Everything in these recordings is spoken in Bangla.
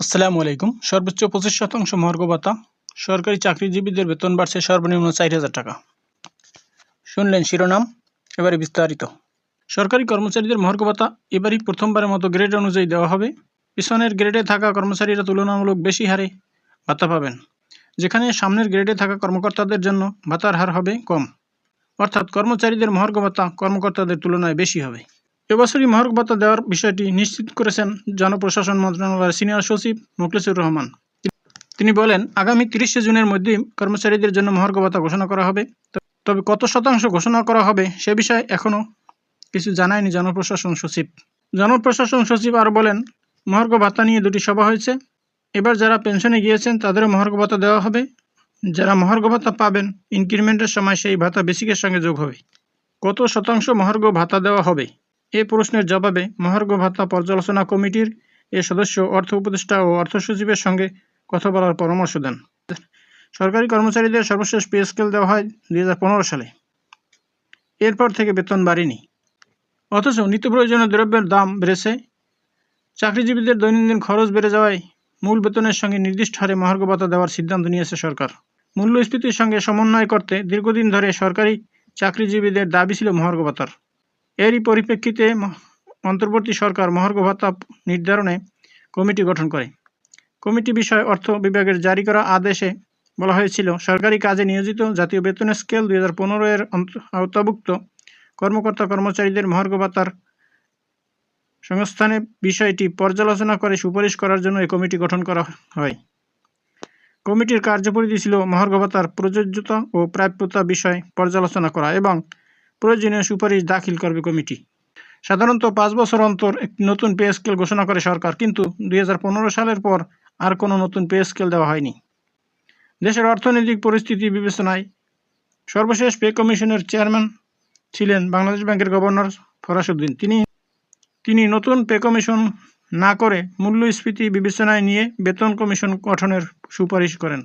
আসসালামু আলাইকুম। সর্বোচ্চ পঁচিশ শতাংশ মহার্ঘ ভাতা সরকারি চাকরিজীবীদের বেতন বাড়ছে সর্বনিম্ন চার হাজার টাকা। শুনলেন শিরোনাম, এবারে বিস্তারিত। সরকারি কর্মচারীদের মহার্ঘ ভাতা এবারই প্রথমবারের মতো গ্রেড অনুযায়ী দেওয়া হবে। পিছনের গ্রেডে থাকা কর্মচারীরা তুলনামূলক বেশি হারে ভাতা পাবেন, যেখানে সামনের গ্রেডে থাকা কর্মকর্তাদের জন্য ভাতার হার হবে কম। অর্থাৎ কর্মচারীদের মহার্ঘ ভাতা কর্মকর্তাদের তুলনায় বেশি হবে। এবছরই মহার্ঘ ভাতা দেওয়ার বিষয়টি নিশ্চিত করেছেন জনপ্রশাসন মন্ত্রণালয়ের সিনিয়র সচিব মোখলেসুর রহমান। তিনি বলেন, আগামী তিরিশে জুনের মধ্যেই কর্মচারীদের জন্য মহার্ঘ ভাতা ঘোষণা করা হবে। তবে কত শতাংশ ঘোষণা করা হবে সে বিষয়ে এখনও কিছু জানায়নি জনপ্রশাসন সচিব। জনপ্রশাসন সচিব আরও বলেন মহার্ঘ ভাতা নিয়ে দুটি সভা হয়েছে। এবার যারা পেনশনে গিয়েছেন, তাদেরও মহার্ঘ ভাতা দেওয়া হবে। যারা মহার্ঘ ভাতা পাবেন, ইনক্রিমেন্টের সময় সেই ভাতা বেসিকের সঙ্গে যোগ হবে। কত শতাংশ মহার্ঘ ভাতা দেওয়া হবে? এ প্রশ্নের জবাবে মহার্ঘ ভাতা পর্যালোচনা কমিটির এ সদস্য, অর্থ উপদেষ্টা ও অর্থ সচিবের সঙ্গে কথা বলার পরামর্শ দেন। সরকারি কর্মচারীদের সর্বশেষ পে স্কেল দেওয়া হয় দু হাজার পনেরো সালে। এরপর থেকে বেতন বাড়েনি। অথচ নিত্য প্রয়োজনীয় দ্রব্যের দাম বেড়েছে। চাকরিজীবীদের দৈনন্দিন খরচ বেড়ে যাওয়ায় মূল বেতনের সঙ্গে নির্দিষ্ট হারে মহার্ঘ ভাতা দেওয়ার সিদ্ধান্ত নিয়েছে সরকার। মূল্যস্ফীতির সঙ্গে সমন্বয় করতে দীর্ঘদিন ধরে সরকারি চাকরিজীবীদের দাবি ছিল মহার্ঘ ভাতার। এরই পরিপ্রেক্ষিতে অন্তর্বর্তী সরকার মহার্ঘ ভাতা নির্ধারণে কমিটি গঠন করে। কমিটি বিষয়ে অর্থ বিভাগের জারি করা আদেশে বলা হয়েছিল, সরকারি কাজে নিয়োজিত জাতীয় বেতন স্কেল দুই হাজার পনেরো এর আওতাভুক্ত কর্মকর্তা কর্মচারীদের মহার্ঘ ভাতার সংস্থানে বিষয়টি পর্যালোচনা করে সুপারিশ করার জন্য এই কমিটি গঠন করা হয়। কমিটির কার্যপরিধি ছিল মহার্ঘ ভাতার প্রযোজ্যতা ও প্রাপ্যতা বিষয় পর্যালোচনা করা এবং প্রয়োজনীয় সুপারিশ দাখিল করবে কমিটি। সাধারণত পাঁচ বছর অন্তর একটি নতুন পে স্কেল ঘোষণা করে সরকার, কিন্তু দুই হাজার পনেরো সালের পর আর কোনো নতুন পে স্কেল দেওয়া হয়নি। দেশের অর্থনৈতিক পরিস্থিতি বিবেচনায় সর্বশেষ পে কমিশনের চেয়ারম্যান ছিলেন বাংলাদেশ ব্যাংকের গভর্নর ফরাসুদ্দিন। তিনি তিনি নতুন পে কমিশন না করে মূল্যস্ফীতি বিবেচনায় নিয়ে বেতন কমিশন গঠনের সুপারিশ করেন।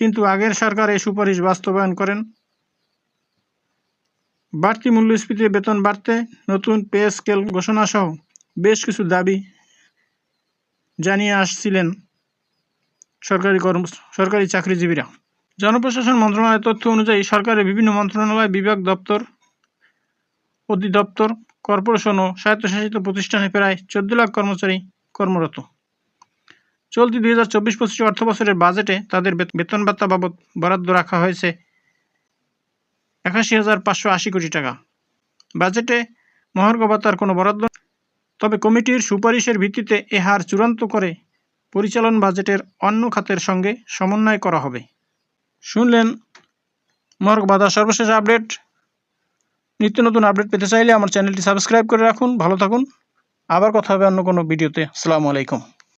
কিন্তু আগের সরকার এই সুপারিশ বাস্তবায়ন করেন। বাড়তি মূল্যস্ফীতিতে বেতন বাড়তে নতুন পে স্কেল ঘোষণা সহ বেশ কিছু দাবি জানিয়ে আসছিলেন সরকারি কর্ম, সরকারি চাকরিজীবীরা। জনপ্রশাসন মন্ত্রণালয়ের তথ্য অনুযায়ী সরকারের বিভিন্ন মন্ত্রণালয়, বিভাগ দপ্তর, অধিদপ্তর, কর্পোরেশন ও স্বায়ত্তশাসিত প্রতিষ্ঠানে প্রায় চোদ্দ লাখ কর্মচারী কর্মরত। চলতি দুই হাজার চব্বিশ পঁচিশ অর্থবছরের বাজেটে তাদের বেতন ভাতা বাবদ বরাদ্দ রাখা হয়েছে একাশি হাজার পাঁচশো আশি কোটি টাকা। বাজেটে মহার্ঘ ভাতার কোনো বরাদ্দ তবে কমিটির সুপারিশের ভিত্তিতে এ হার চূড়ান্ত করে পরিচালন বাজেটের অন্য খাতের সঙ্গে সমন্বয় করা হবে। শুনলেন মহার্ঘ ভাতার সর্বশেষ আপডেট। নিত্য নতুন আপডেট পেতে চাইলে আমার চ্যানেলটি সাবস্ক্রাইব করে রাখুন। ভালো থাকুন। আবার কথা হবে অন্য কোনো ভিডিওতে। আসসালামু আলাইকুম।